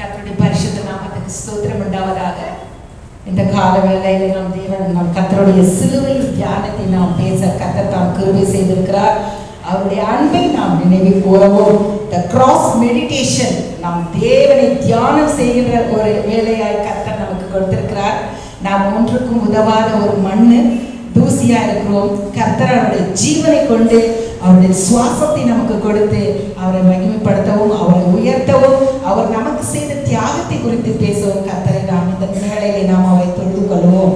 கத்தருடைய பரிசுத்த நாமத்துக்கு ஸ்தோத்திரம் உண்டாவதாக. இந்த கால வேளையில நாம் தேவன் நாம் கத்தருடைய சிலுவை தியானத்தை நாம் பேச கத்தர் தாம் கிருபை செய்திருக்கிறார். அவருடைய அன்பை நாம் நினைவு கூறவும். த கிராஸ் மெடிடேஷன் நாம் தேவனை தியானம் செய்கின்ற ஒரு வேலையாய் கத்தர் நமக்கு கொடுத்திருக்கிறார். நாம் ஒன்றுக்கும் உதவாத ஒரு மண்ணு தூசியா இருக்கிறோம். கர்த்தர் அவருடைய ஜீவனை கொண்டு அவருடைய சுவாசத்தை நமக்கு கொடுத்து அவரை மகிமைப்படுத்தவும் அவரை உயர்த்தவும் அவர் நமக்கு செய்த தியாகத்தை குறித்து பேசவும் கர்த்தரை நாம் இந்த வேலையில நாம் அவரை தொழுது கொள்வோம்.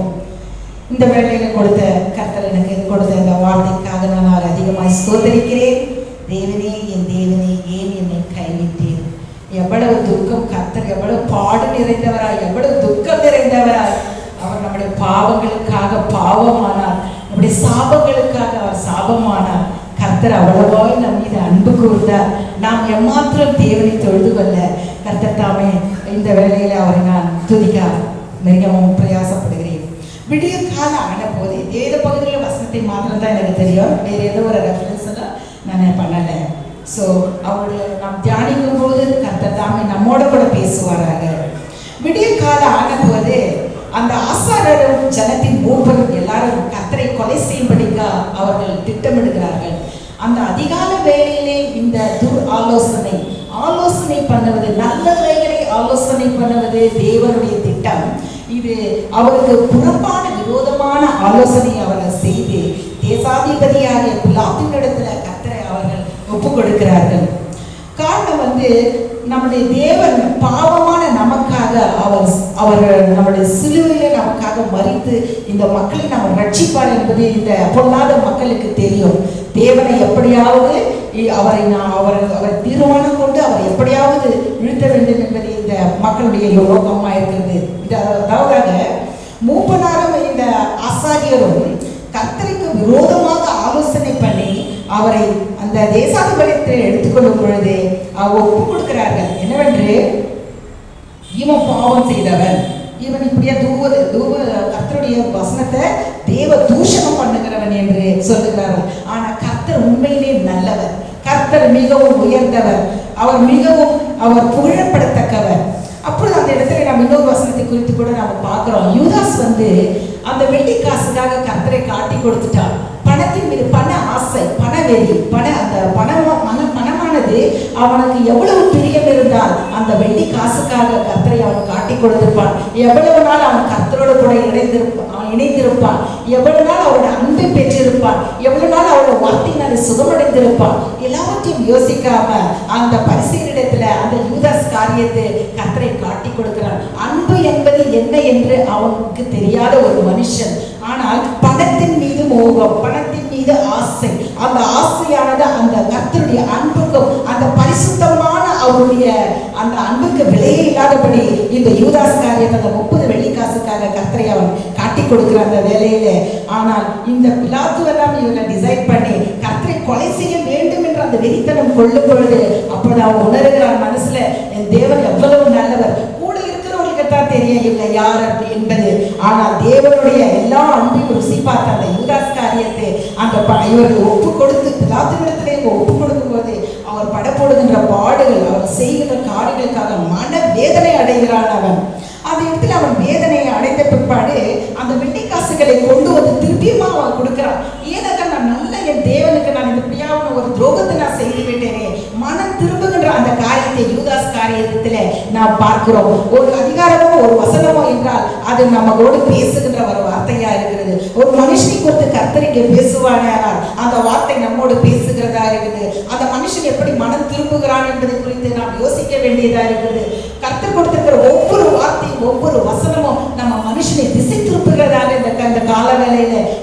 இந்த வேலையில கொடுத்த கர்த்தர் எனக்கு கொடுத்த இந்த வார்த்தைக்காக நான் அவர் அதிகமாய் சோதரிக்கிறேன் தேவனே என் தேவனே ஏன் என்னை கைவிட்டேன் எவ்வளவு துக்கம் கர்த்தர் எவ்வளவு பாடு நிறைந்தவராய் எவ்வளவு துக்கம் நிறைந்தவராய். அவர் நம்முடைய பாவங்களுக்காக பாவமானார். நம்முடைய சாபங்களுக்காக அவர் சாபமானார். கர்த்தர் அவ்வளவாய் நம் மீது அன்பு கூர்ந்தார். நாம் எம்மாத்திரம் தேவனை தொழுது கொள்ள கர்த்தர் தாமே இந்த வேலையில் அவரை நான் துதிக்க மிகவும் பிரயாசப்படுகிறேன். விடிய கால ஆன போது வேத பகுதியில் வசனத்தை மாத்திரம் தான் எனக்கு தெரியும். வேற ஏதோ ஒரு ரெஃபரன்ஸ் எல்லாம் நான் பண்ணலை. ஸோ அவருடைய நாம் தியானிக்கும் போது கர்த்தர் தாமே நம்மோட கூட பேசுவாராங்க விடிய கால ஆன போது அந்த ஆசாரரும் ஜனத்தின் மூப்பரும் எல்லாரும் கத்தரை கொலை செய்யும்படிக்கா அவர்கள் திட்டமிடுகிறார்கள். அந்த அதிகால வேலையிலே இந்த துர் ஆலோசனை ஆலோசனை பண்ணுவது நல்லவைகளை ஆலோசனை பண்ணுவது தேவனுடைய திட்டம். இது அவருக்கு புறப்பான விரோதமான ஆலோசனை அவர்கள் செய்து தேசாதிபதியாகிய பிலாத்தினிடத்துல கத்தரை அவர்கள் ஒப்பு கொடுக்கிறார்கள் காரணம் வந்து நம்முடைய தேவன் பாவமான நமக்காக அவர் அவர் நம்முடைய சிலுவையில நமக்காக மறித்து இந்த மக்களை நம்ம ரட்சிப்பார் என்பது இந்த பொல்லாத மக்களுக்கு தெரியும். தேவனை எப்படியாவது இ- அவரை நான் அவர் அவர் தீர்மானம் கொண்டு அவர் எப்படியாவது இழுத்த வேண்டும் என்பது இந்த மக்களுடைய யோகமாக இருக்கிறது. இது அதாவது மூப்பனாரும் இந்த ஆசாரியரும் கர்த்தருக்கு விரோதமாக ஆலோசனை பண்ணி அவரை அந்த தேசாதிபதியத்தில் எடுத்துக்கொள்ளும் பொழுது அவர் ஒப்பு கொடுக்கிறார்கள். என்னவென்று? இவன் பாவம் செய்தவன். இவன் இப்படியா தூவ தூவ கர்த்தருடைய வசனத்தை தேவ தூஷணம் பண்ணுகிறவன் என்று சொல்லுகிறார்கள். ஆனா கர்த்தர் உண்மையிலே நல்லவர். கர்த்தர் மிகவும் உயர்ந்தவர். அவர் மிகவும் அவர் புகழப்படத்தக்கவர். அப்பொழுது அந்த இடத்துல நம்ம இன்னொரு வசனத்தை குறித்து கூட நம்ம பார்க்கிறோம். யூதாஸ் வந்து அந்த வெள்ளி காசுக்காக கர்த்தரை காட்டி கொடுத்துட்டான். பணத்தின் மீது பண ஆசை பணவெறி பண அந்த பணம் மன பணமானது அவனுக்கு எவ்வளவு பிரியம் இருந்தால் அந்த வெள்ளி காசுக்காக கத்தரை அவன் காட்டி கொடுத்திருப்பான். எவ்வளவு நாள் அவன் கத்தரோடு கூட இணைந்திருப்பான் அவன் இணைந்திருப்பான். எவ்வளவு நாள் அவரோட அன்பை பெற்றிருப்பான். எவ்வளவு நாள் அவரோட வார்த்தையினால சுகமடைந்திருப்பான். எல்லாவற்றையும் யோசிக்காம அந்த பரிசீலிடத்துல அந்த யூதாஸ் காரியத்தை கத்தரை காட்டி கொடுக்கிறான். அன்பு என்பது என்ன என்று அவனுக்கு தெரியாத ஒரு மனுஷன். ஆனால் அந்த ஆசையானது அந்த கர்த்தருடைய அன்புக்கும் அந்த பரிசுத்தமான அவருடைய அந்த அன்புக்கு விலையே இல்லாதபடி இந்த யூதாஸ் அந்த முப்பது வெள்ளிக்காசுக்காக கர்த்தரை அவன் காட்டி கொடுக்கிற அந்த வேலையில ஆனால் இந்த பிலாத்துவெல்லாம் இவங்க டிசைட் பண்ணி கர்த்தரை கொலை செய்ய வேண்டும் என்ற அந்த வெறித்தனம் கொள்ளும் பொழுது அப்பொழுது அவன் உணர்கிறான் மனசுல என் தேவன் எவ்வளவு நல்லவர் தெரியவில்லை யார் அப்படி என்பது. ஆனால் தேவனுடைய எல்லா அன்பையும் ருசி பார்த்த அந்த யூதாஸ் காரியத்தை அந்த இவர்கள் ஒப்பு கொடுத்து பிலாத்துவிடத்திலே இவங்க ஒப்பு கொடுக்கும் போது அவர் படப்படுகின்ற பாடுகள் அவர் செய்கின்ற காரியங்களுக்காக மன வேதனை அடைகிறான் அவன். அந்த இடத்துல அவன் வேதனையை அடைந்த பிற்பாடு அந்த வெள்ளி காசுகளை கொண்டு வந்து திருப்பியுமா அவன் கொடுக்கிறான் ஏனென்றால் நான் நல்ல என் தேவனுக்கு நான் இப்படியான ஒரு துரோகத்தை நான் செய்து விட்டேனே மனம் திரும்புகின்ற அந்த காரியத்தை யூதாஸ் காரியத்துல நாம் பார்க்கிறோம். ஒரு அதிகாரமோ ஒரு வசனமோ என்றால் அது நம்மளோடு பேசுகின்ற ஒரு வார்த்தையா இருக்கிறது. ஒரு மனுஷனை குறித்து கர்த்தரிக்கு பேசுவானால் அந்த வார்த்தை நம்மோடு பேசுகிறதா இருக்குது. அந்த மனுஷன் எப்படி மனம் திரும்புகிறான் என்பதை குறித்து நாம் யோசிக்க வேண்டியதா இருக்கிறது கர்த்தர் கொடுத்திருக்கிற ஒவ்வொரு வார்த்தையும் ஒவ்வொரு வசனமும் நம்ம மனுஷனை திசை திருப்புகிறதாக இந்த அந்த கால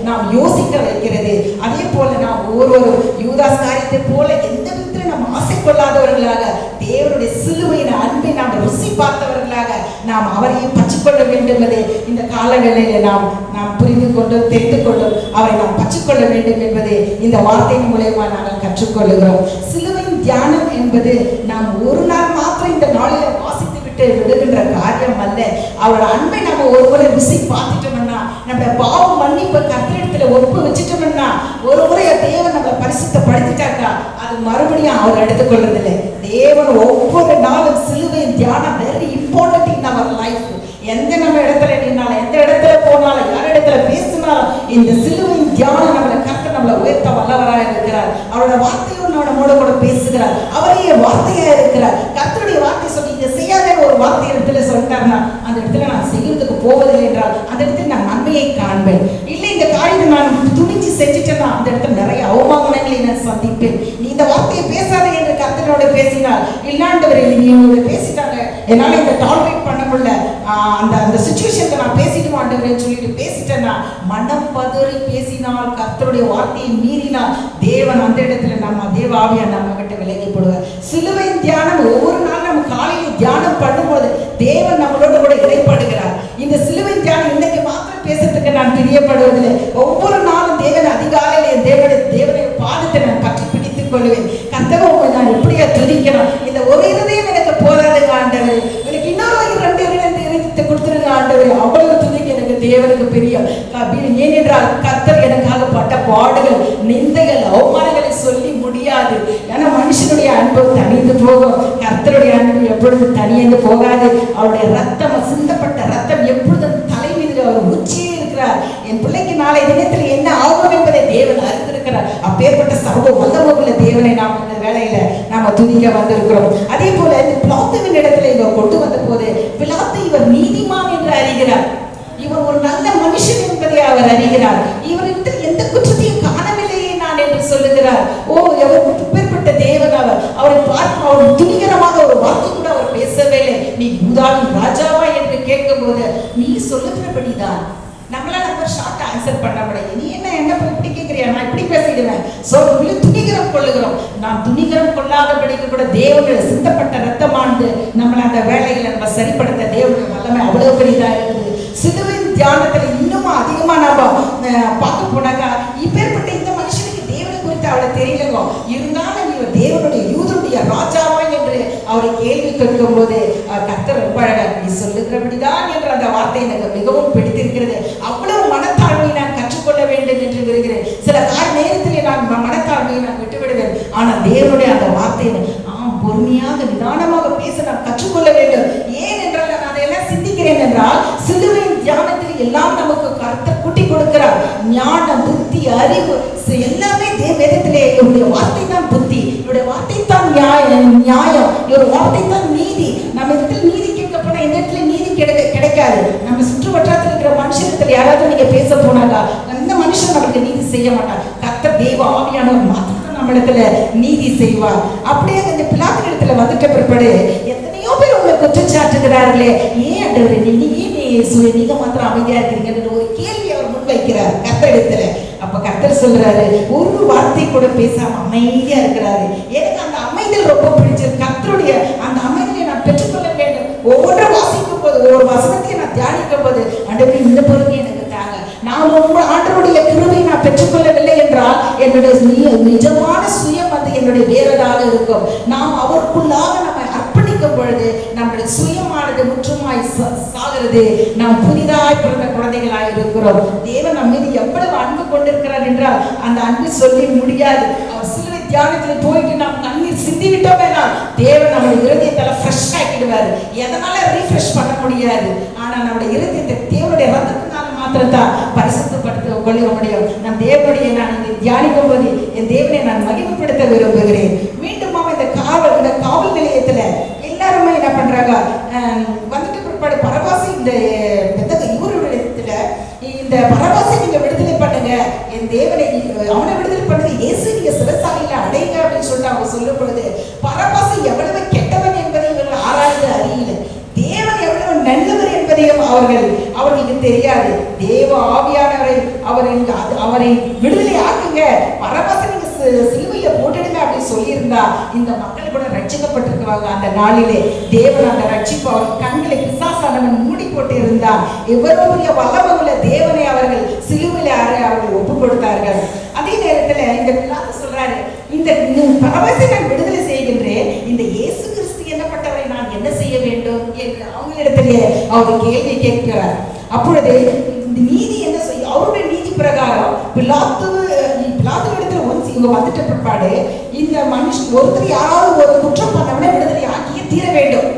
நாம் யோசிக்க வைக்கிறது. அதே போல நாம் ஒவ்வொரு யூதாஸ் காரியத்தை போல எந்த விதத்தில் நாம் ஆசை கொள்ளாதவர்களாக தேவனுடைய சிலுவையின் அன்பை நாம் ருசி பார்த்தவர்களாக நாம் அவரையும் பற்றிக்கொள்ள வேண்டும் என்பதை இந்த காலங்களில் நாம் நாம் புரிந்து கொண்டும் தெரிந்து கொண்டும் அவரை நாம் பற்றிக்கொள்ள வேண்டும் என்பதை இந்த வார்த்தையின் மூலயமா நாங்கள் கற்றுக்கொள்கிறோம் சிலுவையின் தியானம் என்பது நாம் ஒரு நாள் மாத்திரம் இந்த நாளில் வாசித்து விட்டு விடுகின்ற காரியம் அல்ல. அவரோட அன்பை நம்ம ஒரு முறை ருசி பார்த்துட்டோம்னா நம்ம பாவம் மன்னிப்பு கத்திரிடத்துல ஒப்பு வச்சுட்டோம்னா ஒரு முறை தேவன் நம்மளை பரிசுத்தப்படுத்திட்டாக்கா அது மறுபடியும் அவர் எடுத்துக்கொள்றதில்லை. தேவன் ஒவ்வொரு நாளும் சில தியானம் very important in our life எந்த நம்ம இடத்துல நின்னாலும் எந்த இடத்துல போனாலும் யார் இடத்துல பேசினாலும் இந்த சிலுவையின் தியானம் நம்மளை கர்த்தர் நம்மளை உயர்த்த வல்லவராக இருக்கிறார். அவரோட வார்த்தையோடு நம்மளோட கூட பேசுகிறார். அவரையே வார்த்தையா இருக்கிறார். கத்தருடைய வார்த்தை சொல்லி இதை செய்யாத ஒரு வார்த்தை இடத்துல சொல்லிட்டாருன்னா அந்த இடத்துல நான் செய்யறதுக்கு போவதில்லை என்றால் அந்த இடத்துல நான் நன்மையை காண்பேன். இல்லை இந்த காரியத்தை நான் நீ செஞ்சுட்டேன்னா அந்த இடத்துல நிறைய அவமானங்களை நான் சந்திப்பேன். நீ இந்த வார்த்தையை பேசாத என்று கத்தனோட பேசினார். இல்லாண்டவர் நீ இவங்க பேசிட்டாங்க. என்னால இதை டாலரேட் பண்ண முடியல. அந்த அந்த சுச்சுவேஷன்ல நான் பேசிட்டு ஆண்டவரேன்னு சொல்லிட்டு பேசிட்டேன்னா மனம் பதறி பேசினால் கர்த்தருடைய வார்த்தையை மீறினால் தேவன் அந்த இடத்துல நம்ம தேவாவியா நம்ம கிட்ட விலகி போடுவார். சிலுவை தியானம் ஒவ்வொரு நாளும் நம்ம காலையில் தியானம் பண்ணும்போது தேவன் நம்மளோட கூட இடைப்படுகிறார் இந்த சிலுவை தியானம் இன்னைக்கு பேசுறதுக்கு நான் பிரியப்படுவதில்லை. ஒவ்வொரு நாளும் தேவன் அதிகாலையில் என் தேவனை தேவனை பாதத்தை நான் பற்றி பிடித்துக் கொள்வேன். கத்தக உங்களை நான் எப்படியா துதிக்கணும் இந்த ஒரு இருதயம் எனக்கு போதாதுங்க ஆண்டவர். எனக்கு இன்னொரு ரெண்டு இரண்டு இருதயத்தை கொடுத்துருங்க ஆண்டவர். அவ்வளவு துதிக்கு எனக்கு தேவனுக்கு பிரியம். ஏனென்றால் கத்தர் எனக்காக பட்ட பாடுகள் நிந்தைகள் அவமானங்களை சொல்லி முடியாது. ஏன்னா மனுஷனுடைய அன்பு தனிந்து போகும். கர்த்தருடைய அன்பு எப்பொழுது தனியந்து போகாது. அவருடைய ரத்தம் சிந்த ரத்தம் எப்பொழுதும் தலை மீது அவர் உச்சியே இருக்கிறார் என் பிள்ளைக்கு நாளை தினத்தில் என்ன ஆகும் என்பதை தேவன் அறிந்திருக்கிறார். அப்பேற்பட்ட சர்வ வல்லமுள்ள தேவனை நாம் இந்த வேலையில நாம துதிக்க வந்திருக்கிறோம். அதே போல இந்த பிளாத்துவின் இடத்துல இவர் கொண்டு வந்த போது பிளாத்து இவர் நீதிமான் என்று அறிகிறார். இவர் ஒரு நல்ல மனுஷன் என்பதை அவர் அறிகிறார். இவரிடத்தில் எந்த குற்றத்தையும் காணவில்லையே நான் என்று சொல்லுகிறார். ஓ எவர் பேர்பட்ட தேவன் அவர். அவரை பார்க்க அவர் துணிகரமாக ஒரு வாக்கு கூட அவர் பேசவே இல்லை நீ யூதாவின் ராஜாவா என்று கேட்கும்போது நீ சொல்லுகிறபடிதான் ஆன்சர் பண்ண நீ என்ன என்ன போய் இப்படி கேட்கிறியா நான் இப்படி பேசிடுவேன். சோ உள்ள துணிகரம் கொள்ளுகிறோம். நாம் துணிகரம் கொள்ளாதபடிக்கு கூட தேவனுடைய சிந்தப்பட்ட ரத்தமானது நம்மளை அந்த வேலைகளை நம்ம சரிப்படுத்த தேவனுடைய வல்லமை அவ்வளவு பெரியதா இருக்குது. சிலுவையின் தியானத்துல இன்னும் அதிகமா நம்ம அஹ், பார்க்க போனாக்கா இப்பேற்பட்ட இந்த மனுஷனுக்கு தேவனை குறித்து அவளை தெரியலங்க. இருந்தாலும் இவர் தேவனுடைய யூதனுடைய ராஜாவா என்று அவரை கேள்வி கேட்கும் போது கத்தர் ரொம்ப அழகா நீ சொல்லுகிறபடிதான் என்ற அந்த வார்த்தை எனக்கு மிகவும் பிடித்திருக்கிறது. அவ்வளவு மனத்தை என்று விரும்புகிறேன். சில கால நேரத்திலே நான் மனத்தாழ்மையை நான் விட்டுவிடுவேன். ஆனால் தேவனுடைய அந்த வார்த்தையை ஆம் பொறுமையாக நிதானமாக பேச நான் கற்றுக்கொள்ள வேண்டும். ஏன் என்றால் நான் அதையெல்லாம் சிந்திக்கிறேன் என்றால் சிலுவையின் தியானத்தில் எல்லாம் நமக்கு கருத்தை கூட்டி கொடுக்கிறார். ஞானம் புத்தி அறிவு எல்லாமே தேவ வேதத்திலே இவருடைய வார்த்தை தான் புத்தி. இவருடைய வார்த்தை தான் நியாயம். நியாயம் இவர் வார்த்தை தான் நீதி. நம்ம இடத்துல நீதி கேட்க போனா இந்த இடத்துல நீதி கிடைக்க கிடைக்காது. நம்ம சுற்று வட்டாரத்தில் இருக்கிற மனுஷத்துல யாராவது நீங்க பேச போனாக்கா மனுஷன் நமக்கு நீதி செய்ய மாட்டான் கத்த தேவ ஆவியானவர் மாத்திரம் தான் நம்ம இடத்துல நீதி செய்வார். அப்படியே அந்த பிளாத்தின் இடத்துல வந்துட்ட பிற்பாடு எத்தனையோ பேர் உங்களை குற்றச்சாட்டுகிறார்களே ஏன் ஆண்டவரே நீங்க நீ ஏன் நீங்க மாத்திரம் அமைதியா இருக்கிறீங்கன்னு ஒரு கேள்வி அவர் முன்வைக்கிறார் இடத்துல. அப்ப கத்தர் சொல்றாரு ஒரு வார்த்தை கூட பேசாம அமைதியா இருக்கிறாரு. எனக்கு அந்த அமைதியில் ரொம்ப பிடிச்சது கத்தருடைய அந்த அமைதியை நான் பெற்றுக்கொள்ள வேண்டும். ஒவ்வொரு வாசிக்கும் போது ஒவ்வொரு வசனத்தையும் நான் தியானிக்கும் போது ஆண்டவரே இந்த பொறுமை எனக்கு தாங்க நான் ரொம்ப ஆண்டவருடைய கிருபை நான் பெற்றுக்கொள்ளவில்லை என்றால் என்னுடைய நிஜமான சுயம் வந்து என்னுடைய வேறதாக இருக்கும். நாம் அவருக்குள்ளாக நம்மை அர்ப்பணிக்கும் பொழுது நம்முடைய சுயமானது முற்றுமாய் சாகிறது. நாம் புதிதாய் பிறந்த குழந்தைகளாய் இருக்கிறோம். தேவன் நம்ம மீது எவ்வளவு அன்பு கொண்டிருக்கிறார் என்றால் அந்த அன்பு சொல்லி முடியாது. அவர் சிலுவை தியானத்தில் போயிட்டு நாம் கண்ணீர் சிந்தி விட்டோமேனா தேவன் நம்முடைய இருதயத்தில் ஃப்ரெஷ் ஆக்கிடுவார். எதனால ரீஃப்ரெஷ் பண்ண முடியாது? ஆனால் நம்முடைய இருதயத்தை தேவனுடைய ரத்தத்தினால் மாத்திரம் தான் பரிசுத்தப்படுத்த கொள்ள முடியும் நம் தேவனுடைய நான் இதை தியானிக்கும் போது என் தேவனை நான் மகிமைப்படுத்த விரும்புகிறேன் மீண்டுமாக இந்த காவல் இந்த காவல் நிலையத்துல எல்லாருமே என்ன பண்றாங்க அஹ், வந்துட்டு பிற்பாடு பரவாசி இந்த பெத்த இவருடைய இடத்துல இந்த பரவாசை நீங்க விடுதலை பண்ணுங்க என் தேவனை அவனை விடுதலை பண்ணுங்க இயேசு நீங்க சிறசாலையில அடைங்க அப்படின்னு சொல்லிட்டு அவங்க சொல்லும் பொழுது பரவாசை எவ்வளவு கெட்டவன் என்பதை இவர்கள் ஆராய்ந்து அறியல தேவன் எவ்வளவு நல்லவர் அவர்கள். அவர்களுக்கு தெரியாது. தேவ ஆவியானவரை அவர் அவரை விடுதலை ஆக்குங்க. பரவச நீங்க சிலுவையில போட்டுடுங்க அப்படின்னு சொல்லியிருந்தா இந்த மக்கள் கூட ரட்சிக்கப்பட்டிருக்கிறாங்க அந்த நாளிலே. தேவன் அந்த ரட்சிப்பு அவர் கண்களை பிசாசானவன் மூடி போட்டு இருந்தார் எவ்வளவு பெரிய வல்லமுள்ள தேவனை அவர்கள் சிலுவையில அறை அவர்கள் ஒப்பு கொடுத்தார்கள் அதே நேரத்துல இந்த பிலாத்து சொல்றாரு இந்த இந்த பரவசை நான் விடுதலை செய்கின்றேன் இந்த இயேசு கிறிஸ்து என்னப்பட்டவரை நான் என்ன செய்ய வேண்டும் என்று அவங்களிடத்திலே அவர் கேள்வி கேட்கிறார். அப்பொழுது இந்த நீதி என்ன செய்ய அவருடைய நீதி பிரகாரம் பிலாத்து பிலாத்து இடத்துல ஒன்ஸ் இவங்க வந்துட்ட பிற்பாடு இந்த மனுஷன் ஒருத்தர் யாராவது ஒரு குற்றம் பண்ணவனே விடுதலை ஆக்கியே தீர வேண்டும்.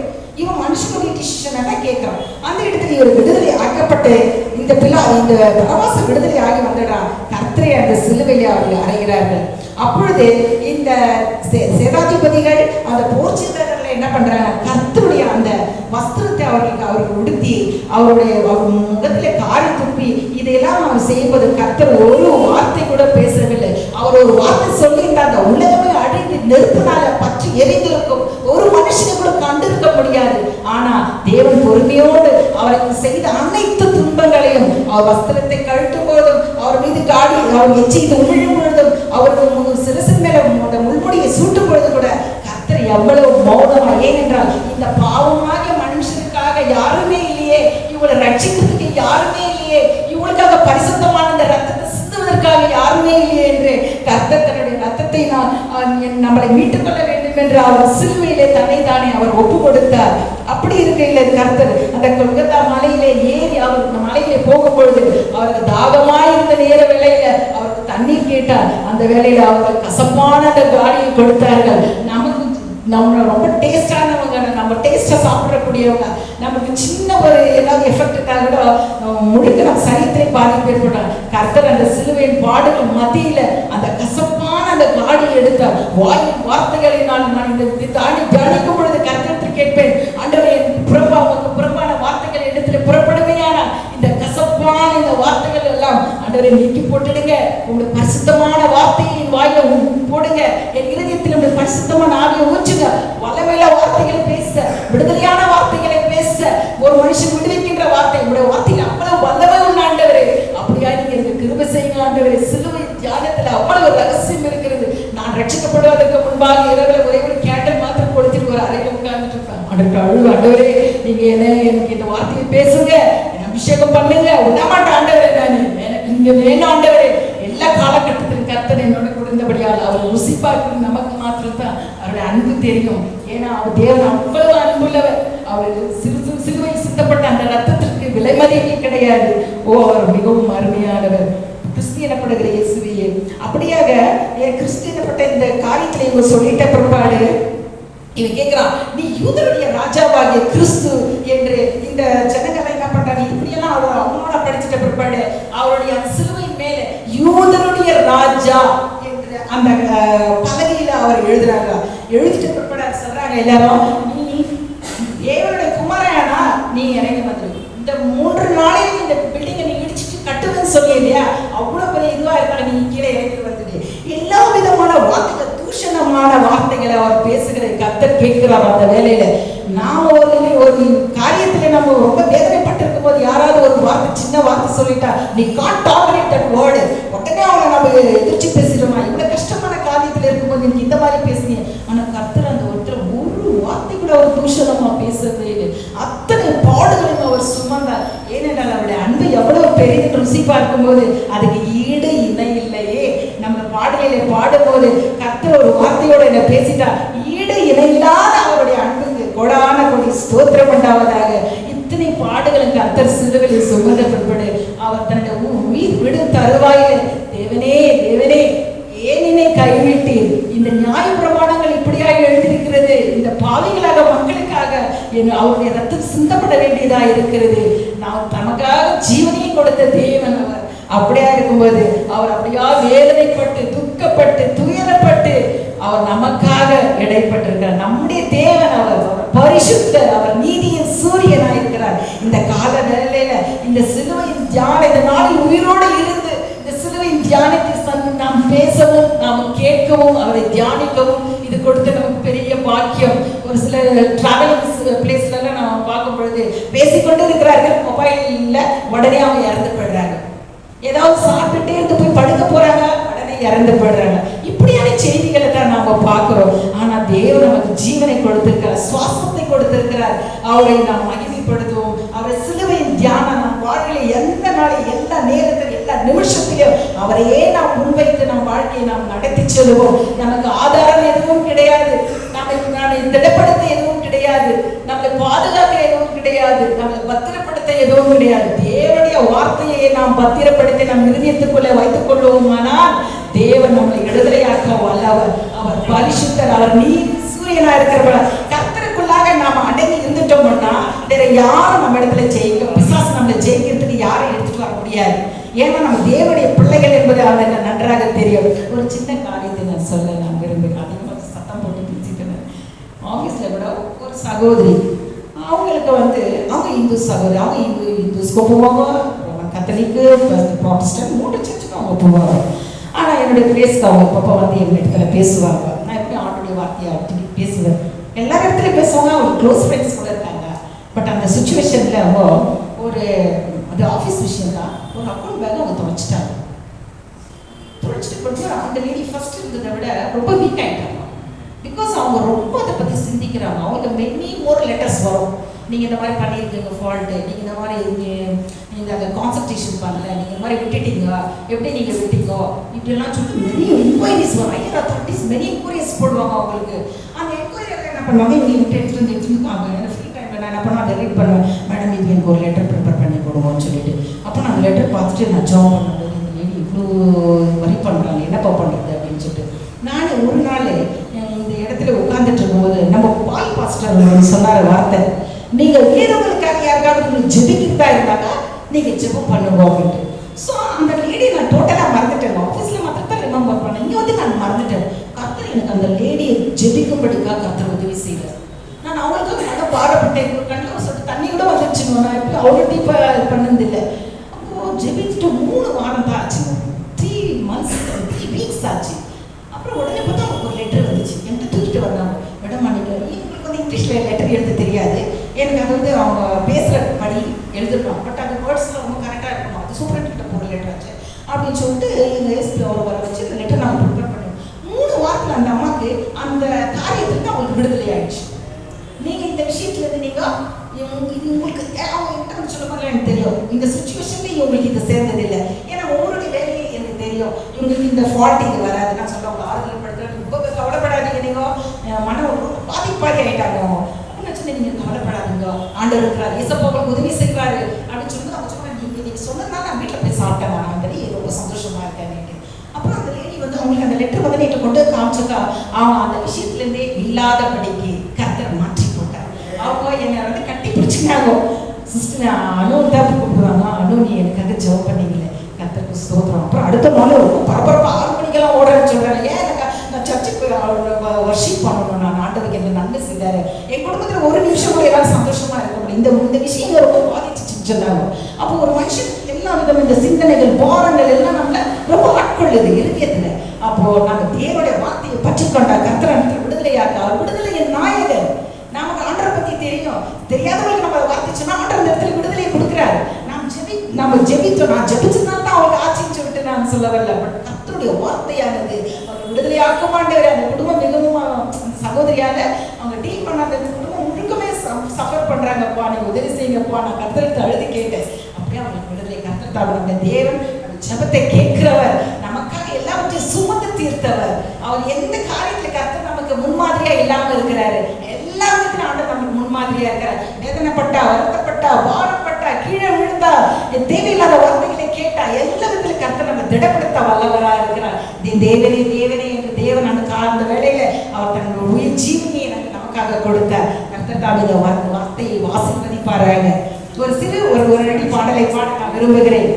இவன் மனுஷனுடைய டிசிஷனை தான் கேட்கிறான். அந்த இடத்துல இவர் விடுதலை ஆக்கப்பட்டு இந்த பிள்ளா இந்த பரவாச விடுதலை ஆகி வந்துடுறான் கர்த்தரை அந்த சிலுவையிலே அவர்கள் அறைகிறார்கள். அப்பொழுது இந்த சேதாதிபதிகள் அந்த போர்ச்சுகர் என்ன பண்றாங்க? கத்துடைய அந்த வஸ்திரத்தை அவர்களுக்கு அவர்கள் உடுத்தி அவருடைய முகத்துல காரி துப்பி இதையெல்லாம் அவர் செய்வது கத்தர் ஒரு வார்த்தை கூட பேசவில்லை. அவர் ஒரு வார்த்தை சொல்லியிருந்தா அந்த உலகமே அழிந்து நெருப்பினால பற்றி எரிந்திருக்கும். ஒரு மனுஷனை கூட கண்டிருக்க முடியாது. ஆனா தேவன் பொறுமையோடு அவருக்கு செய்த அனைத்து துன்பங்களையும் அவர் வஸ்திரத்தை கழட்டும் போதும் அவர் மீது காடி அவர் எச்சித்து உமிழும் பொழுதும் அவருக்கு சிறுசின் மேல அந்த முள்முடியை சூட்டும் பொழுது கூட கத்தர் எவ்வளவு மௌனமா? ஏனென்றால் இந்த பாவமாக மனுஷனுக்காக யாருமே இல்லையே. இவளை ரட்சிக்கிறதுக்கு யாருமே இல்லையே. இவளுக்காக பரிசுத்தமான இந்த ரத்தத்தை சிந்துவதற்காக யாருமே இல்லையே என்று கர்த்தர் தன்னுடைய ரத்தத்தை நான் நம்மளை மீட்டுக் கொள்ள வேண்டும் என்று அவர் சிலுவையிலே தன்னை தானே அவர் ஒப்பு கொடுத்தார் அப்படி இருக்கையில் கர்த்தர் அந்த கொல்கத்தா மலையிலே ஏறி அவர் அந்த மலையிலே போகும் பொழுது அவருக்கு தாகமாய் இருந்த நேர வேலையில அவருக்கு தண்ணீர் கேட்டார். அந்த வேலையில அவர்கள் கசப்பான அந்த காடியை கொடுத்தார்கள். நம்ம ரொம்ப டேஸ்டானவங்க நம்ம டேஸ்டா சாப்பிடக்கூடியவங்க. நமக்கு சின்ன ஒரு ஏதாவது எஃபெக்ட் கூட முழுக்க நம்ம சரித்திரை பாதிப்பு ஏற்படும் கர்த்தர் அந்த சிலுவையின் பாடுகள் மத்தியில அந்த கசப்பான அந்த காடி எடுத்தார் வாயின் வார்த்தைகளை நான் இந்த தாண்டி தியானிக்கும் பொழுது கர்த்தத்தில் கேட்பேன் ஆண்டவரே புறம்பா உங்களுக்கு புறம்பான வார்த்தைகள் இடத்துல புறப்படுமையான இந்த கசப்பான இந்த வார்த்தைகள் எல்லாம் ஆண்டவரை நீக்கி போட்டுடுங்க. உங்களுடைய பரிசுத்தமான வார்த்தையை என் வாயில போடுங்க. என் இருதயத்தில் உங்களுடைய பரிசுத்தமான ஆவியை ஊற்றுங்க. வல்லமையில வார்த்தைகளை பேச விடுதலையான வார்த்தைகளை பேச ஒரு மனுஷன் விடுவிக்கின்ற வார்த்தை உங்களுடைய வார்த்தையில் அவ்வளவு வல்லமை உள்ள ஆண்டவரே. அப்படியா நீங்க எனக்கு கிருபை செய்யுங்க ஆண்டவரே. சிலுவை தியானத்துல அவ்வளவு ரகசியம் இருக்கிறது. நான் ரட்சிக்கப்படுவதற்கு முன்பாக இரவுல ஒரே ஒரு கேட்டல் மாத்திரம் கொடுத்துட்டு ஒரு அறையில உட்கார்ந்துட்டு இருப்பேன். அடுத்த அழுவு ஆண்டவரே நீங்க என்ன எனக்கு இந்த வார்த்தையை பேசுங்க. அபிஷேகம் பண்ணுங்க. விடமாட்ட ஆண்டவரே. எல்லா காலகட்டத்திலும் கர்த்தர் என்னோட கொடுந்தபடியால் அவர் ருசி பார்க்கிறது நமக்கு மாத்திரம் தான் அவருடைய அன்பு தெரியும். ஏன்னா அவர் தேவன் அவ்வளவு அன்புள்ளவர். அவர் சிறு சிறுவை சித்தப்பட்ட அந்த ரத்தத்திற்கு விலை மதிப்பே கிடையாது. ஓ அவர் மிகவும் அருமையானவர். கிறிஸ்து எனப்படுகிற இயேசுவையே. அப்படியாக என் கிறிஸ்து இந்த காரியத்தை இவங்க சொல்லிட்ட பிற்பாடு இவன் கேட்கிறான் நீ யூதருடைய ராஜாவாகிய கிறிஸ்து என்று இந்த ஜனங்கள் என்ன பண்றாங்க இப்படியெல்லாம் அவர் படிச்சுட்ட பிற்பாடு அவருடைய அந்த சிலுவையின் மேலே யூதருடைய ராஜா என்று அந்த பதவியில அவர் எழுதுறாங்க. எழுதிட்ட பிற்பாடு சொல்றாங்க எல்லாரும் நீ தேவனுடைய குமாரனா நீ இறங்கி வந்துரு. இந்த மூன்று நாளையும் இந்த பில்டிங்கை நீ இடிச்சிட்டு கட்டுவேன்னு சொல்லி இல்லையா? அவ்வளவு பெரிய இதுவா இருக்காங்க நீ கீழே இறங்கி வந்துடு எல்லா விதமான வார்த்தைகள் தூஷணமான வார்த்தைகளை அவர் பேசுகிற கத்த கேட்கிறார் அந்த வேலையில நாம ஒரு ஒரு காரியத்துல நம்ம ரொம்ப சொல்லிட்டா நீ காட் டாலரேட் தட் வேர்டு உடனே அவனை நம்ம எதிர்த்து பேசிடுமா இவ்வளவு கஷ்டமான காரியத்துல இருக்கும்போது நீங்க இந்த மாதிரி பேசுனீங்க ஆனா கர்த்தர் அந்த ஒருத்தர் ஒரு வார்த்தை கூட அவர் தூஷணமாக பேசுறது இல்லை. அத்தனை பாடுகளும் அவர் சுமந்தார். ஏனென்றால் அவருடைய அன்பு எவ்வளவு பெரியது ருசி பார்க்கும்போது அதுக்கு ஈடு இணை இல்லையே. நம்ம பாடலிலே பாடும்போது கர்த்தர் ஒரு வார்த்தையோட என்ன பேசிட்டா ஈடு இணையில்லாத அவருடைய அன்புக்கு கொடான கொடி ஸ்தோத்திரம் உண்டாவதாக இத்தனை பாடுகளும் கர்த்தர் சிலுவையில் சுமந்த அவர் தன்னுடைய உயிர் விடும் தருவாயில் தேவனே தேவனே ஏனினை கைவிட்டு கைவிட்டீர்? இந்த நியாய பிரமாணங்கள் இப்படியாக எழுதியிருக்கிறது இந்த பாவிகளாக மக்களுக்காக என் அவருடைய ரத்தம் சிந்தப்பட வேண்டியதா இருக்கிறது. நான் தமக்காக ஜீவனையும் கொடுத்த தேவன் அவர். அப்படியா இருக்கும்போது அவர் அப்படியா வேதனைப்பட்டு துக்கப்பட்டு துயரப்பட்டு அவர் நமக்காக இடைப்பட்டிருக்கிறார். நம்முடைய தேவன் அவர். அவர் பரிசுத்தர். அவர் நீதியின் சூரியனாக இருக்கிறார் இந்த கால வேளையில இந்த சிலுவையின் தியான இந்த நாளில் உயிரோடு இருந்து இந்த சிலுவையின் தியானத்தை சந்தி நாம் பேசவும் நாம் கேட்கவும் அவரை தியானிக்கவும் இது கொடுத்த நமக்கு பெரிய பாக்கியம். ஒரு சில டிராவலிங் பிளேஸ்லாம் நாம் பார்க்கும் பொழுது பேசிக்கொண்டு இருக்கிறார்கள் இல்லை உடனே அவங்க இறந்து போயிடுறாங்க. ஏதாவது சாப்பிட்டுட்டே இருந்து போய் படுக்க போறாங்க. உடனே இறந்து போயிடுறாங்க. இப்படியான செய்திகளை தான் நாம பார்க்கிறோம். ஆனா தேவன் நமக்கு ஜீவனை கொடுத்திருக்கிறார் சுவாசத்தை கொடுத்திருக்கிறார். அவரை நாம் மகிமைப்படுத்துவோம். அவரை சிலுவையின் தியானம் நம் வாழ்க்கையில எந்த நாளில் எல்லா நேரத்திலும் எல்லா நிமிஷத்திலும் அவரையே நாம் முன்வைத்து நம் வாழ்க்கையை நாம் நடத்தி செல்வோம். நமக்கு ஆதாரம் எதுவும் கிடையாது. நமக்கு நான் திடப்படுத்த எதுவும் கிடையாது. நம்மளை பாதுகாக்க எதுவும் கிடையாது. நம்மளை பத்திரப்படுத்த எதுவும் கிடையாது. தேவனுடைய வார்த்தையை நாம் பத்திரப்படுத்தி நம் இருதயத்துக்குள்ளே வைத்துக் கொள்வோமானால் தேவன் நம்மளை விடுதலையாக்க வல்லவர் அவர் பரிசுத்தர் அவர் நீர் சூரியனா இருக்கிறவர் கர்த்தருக்குள்ளாக நாம அடங்கி இருந்துட்டோம்னா வேற யாரும் நம்ம இடத்துல ஜெயிக்க பிசாசு நம்மளை ஜெயிக்கிறதுக்கு யாரும் எடுத்துட்டு வர முடியாது. ஏன்னா நம்ம தேவனுடைய பிள்ளைகள் என்பது அவனுக்கு நன்றாக தெரியும். ஒரு சின்ன காரியத்தை நான் சொல்ல நான் விரும்புகிறேன். அதிகமாக சத்தம் போட்டு பேசிட்டேன். ஆஃபீஸில் கூட ஒரு சகோதரி அவங்களுக்கு வந்து அவங்க இந்து சகோதரி அவங்க இந்து இந்துஸ்க்கு போவாங்க கத்தலிக்கு ப்ராட்டஸ்டன் சர்ச்சுக்கு அவங்க போவாங்க. ஆனால் என்னுடைய பிளேஸ்க்கு அவங்க அப்பப்போ வந்து எங்கள் இடத்துல பேசுவாங்க. நான் எப்படி ஆண்டுடைய வார்த்தையை அப்படி பேசுவேன்? எல்லா இடத்துலையும் பேசுவாங்க. அவங்க க்ளோஸ் ஃப்ரெண்ட்ஸ் கூட இருக்காங்க. பட் அந்த சுச்சுவேஷனில் அவங்க ஒரு அது ஆஃபீஸ் விஷயம் தான். ஒரு அக்கௌண்ட் பேக் அவங்க துவைச்சிட்டாங்க துவைச்சிட்டு கொஞ்சம் அந்த லேடி ஃபர்ஸ்ட் இருந்ததை விட ரொம்ப வீக் ஆகிட்டாங்க பிகாஸ் அவங்க ரொம்ப அதை பற்றி சிந்திக்கிறாங்க. அவங்களுக்கு மெனி மோர் லெட்டர்ஸ் வரும். நீங்கள் இந்த மாதிரி பண்ணியிருக்கீங்க ஃபால்ட்டு நீங்கள் இந்த மாதிரி நீங்கள் அதை கான்சன்ட்ரேஷன் பண்ணல நீங்கள் இந்த மாதிரி விட்டுட்டீங்க. எப்படி நீங்கள் விட்டீங்கோ? இப்படிலாம் சொல்லி மெனி என்கொயரிஸ் வரும். ஐயர் அத்தாரிட்டிஸ் மெனி என்கொயரிஸ் போடுவாங்க அவங்களுக்கு. அந்த என்கொயரியில் என்ன பண்ணுவாங்க? இவங்க விட்டு எடுத்துட்டு வந்து எனக்கு ஃப்ரீ டைமில் நான் என்ன பண்ணுவேன்? அதை ரீட் பண்ணுவேன். மேடம் இது எனக்கு ஒரு லெட்டர் ப்ரிப்பேர் பண்ணி போடுவோம்னு சொல்லிட்டு. அப்போ நான் அந்த லெட்டர் பார்த்துட்டு நான் ஜாப் பண்ணும்போது இந்த லேடி இவ்வளோ வரி பண்ணுறாங்க என்னப்பா பண்ணுறது அப்படின்னு சொல்லிட்டு. நான் ஒரு நாள் இந்த இடத்துல உட்காந்துட்டு இருக்கும்போது நம்ம பால் பாஸ்டர் சொன்னார் வார்த்தை. நீங்கள் வேறவங்களுக்காக யாருக்காவது நீங்கள் ஜெபிக்கிறதா இருந்தாங்க நீங்கள் ஜெபம் பண்ணுங்க அப்படின்ட்டு. ஸோ அந்த லேடி நான் டோட்டலாக மறந்துட்டேன் ஆஃபீஸில் மாத்திரம் ரிமெம்பர் பண்ணேன். இங்கே வந்து நான் மறந்துட்டேன். கர்த்தர் எனக்கு அந்த லேடியை ஜெபிக்கும்படிக்காக கர்த்தர் உதவி செய்வார் நான் அவங்களுக்கு நல்லா பாடப்பட்டேன் ஒரு கண்ணில் சொல்லிட்டு தண்ணி கூட வந்துருச்சுங்க. நான் எப்படி அவ்வளோ டீப்பாக இது பண்ணதில்லை. அப்போ ஜெபிச்சுட்டு மூணு வாரம் தான் ஆச்சு த்ரீ மந்த்ஸ் த்ரீ வீக்ஸ் ஆச்சு. அப்புறம் உடனே பார்த்தா அவங்களுக்கு ஒரு லெட்டர் வந்துச்சு. என்கிட்ட தூக்கிட்டு வந்தாங்க. மேடம் அன்னைக்கு எங்களுக்கு வந்து இங்கிலீஷில் லெட்டர் எழுதி எனக்கு அது வந்து அவங்க பேசுகிற படி எழுதணும் பட் அந்த வேர்ட்ஸ்லாம் ரொம்ப கரெக்டாக இருக்கணும் அது சூப்பர் கிட்ட போகிற லெட்டர் ஆச்சு. அப்படின்னு சொல்லிட்டு எங்கள் எஸ்பி அவரை வர வச்சு இந்த லெட்டர் நாங்கள் ப்ரிப்பேர் பண்ணோம் மூணு வாரத்தில் அந்த அம்மாவுக்கு அந்த காரியத்துக்கு அவங்களுக்கு விடுதலை ஆயிடுச்சு. நீங்கள் இந்த விஷயத்துல நீங்கள் இது உங்களுக்கு அவங்க என்ன சொல்ல எனக்கு தெரியும் இந்த சுச்சுவேஷன்லேயும் இவங்களுக்கு இது சேர்ந்தது இல்லை ஏன்னா ஒவ்வொரு வேலையை எனக்கு தெரியும். இவங்களுக்கு இந்த ஃபால்ட் இங்கே வராது நான் சொல்ல ஆறுதல் படுத்துறேன் ரொம்ப கவலைப்படாதீங்க நீங்க. மன பாதி பாதி ஆகிட்டாங்க பிரச்சனை நீங்க கவலைப்படாதீங்க. ஆண்டவர் இருக்கிறார். இசப்பா உங்களுக்கு உதவி செய்வாரு. அப்படின்னு சொல்லும்போது அவங்க சொன்னாங்க நீங்க நீங்க சொன்னதுனால நான் வீட்டுல போய் சாப்பிட்டேன் நான். மாதிரி ரொம்ப சந்தோஷமா இருக்கேன் அப்புறம் அந்த லேடி வந்து அவங்களுக்கு அந்த லெட்டர் வந்து நீட்டு கொண்டு காமிச்சக்கா அவங்க அந்த விஷயத்துல இருந்தே இல்லாதபடிக்கு கர்த்தர் மாற்றி போட்டார். அவங்க என்னை வந்து கட்டி பிடிச்சினாங்க சிஸ்டர் அனு தான் கூப்பிடுவாங்க அனு நீ எனக்காக ஜெபம் பண்ணீங்களே. கத்தருக்கு ஸ்தோத்திரம். அப்புறம் அடுத்த நாள் ரொம்ப பரபரப்பா ஆறு மணிக்கெல்லாம் ஓடுறேன்னு சொல்றாங்க. ஏன் எனக்கு சர்ச்சுக்கு வர்ஷிப் பண்ணணும். நான் ஆண்டவருக்கு என்ன நன்மை செய்தாரு என் குடும்பத்துல ஒரு நிமிஷம் கூட எல்லாரும் சந்தோஷமா இருக்க முடியும் இந்த இந்த விஷயங்கள் ரொம்ப பாதிச்சுச்சுன்னு சொன்னாங்க. அப்போ ஒரு மனுஷன் எல்லா விதம் இந்த சிந்தனைகள் பாரங்கள் எல்லாம் நம்மள ரொம்ப ஆட்கொள்ளுது இருதயத்துல. அப்போ நாங்க தேவனுடைய வார்த்தையை பற்றி பற்றிக்கொண்டா கத்திரத்தில் விடுதலையாக்கா விடுதலையின் நாயகன். நமக்கு ஆண்டரை பத்தி தெரியும். தெரியாதவங்களுக்கு நம்ம அதை வார்த்தை சொன்னா ஆண்டர் இடத்துல விடுதலையை கொடுக்குறாரு. நாம் ஜெபி நம்ம ஜெபித்தோம். நான் ஜெபிச்சதுனால தான் அவருக்கு ஆட்சின்னு சொல்லிட்டு நான் சொல்ல வரல. பட் கத்தருடைய வார்த்தையானது விடுதலையாக்க மாட்டேவர் அந்த குடும்பம் மிகவும் சகோதரியால அவங்க டீல் பண்ணாத அந்த குடும்பம் முழுக்கமே சஃபர் பண்றாங்கப்பா நீங்க உதவி செய்யுங்கப்பா நான் கத்தலுக்கு அழுது கேட்டேன். அப்படியே அவங்களுக்கு விடுதலை கர்த்தர் நம்ம தேவன் நம்ம ஜெபத்தை கேட்கிறவர் நமக்காக எல்லாவற்றையும் சுமந்து தீர்த்தவர். அவர் எந்த காரியத்துல கத்த நமக்கு முன்மாதிரியா இல்லாம இருக்கிறாரு. எல்லா விதத்திலும் ஆண்டவர் நமக்கு முன்மாதிரியா இருக்கிறார். வேதனைப்பட்டா வருத்தப்பட்டா பாரப்பட்டா கீழே விழுந்தா தேவையில்லாத வார்த்தைகளை கேட்டா எல்லா விதத்திலும் கத்த நம்ம திடப்படுத்த வல்லவரா இருக்கிறார். தேவனே தேவனே தேவன் அந்த கா- அந்த வேலையில அவர் தன்னுடைய உயிர் ஜீவனியை எனக்கு நமக்காக கொடுத்தார் கர்த்தர் வார்த்தை- வார்த்தையை வாசிப்பதிப்பாராங்க ஒரு சிறு ஒரு ஒரு அடி பாடலை பாட நான் விரும்புகிறேன்.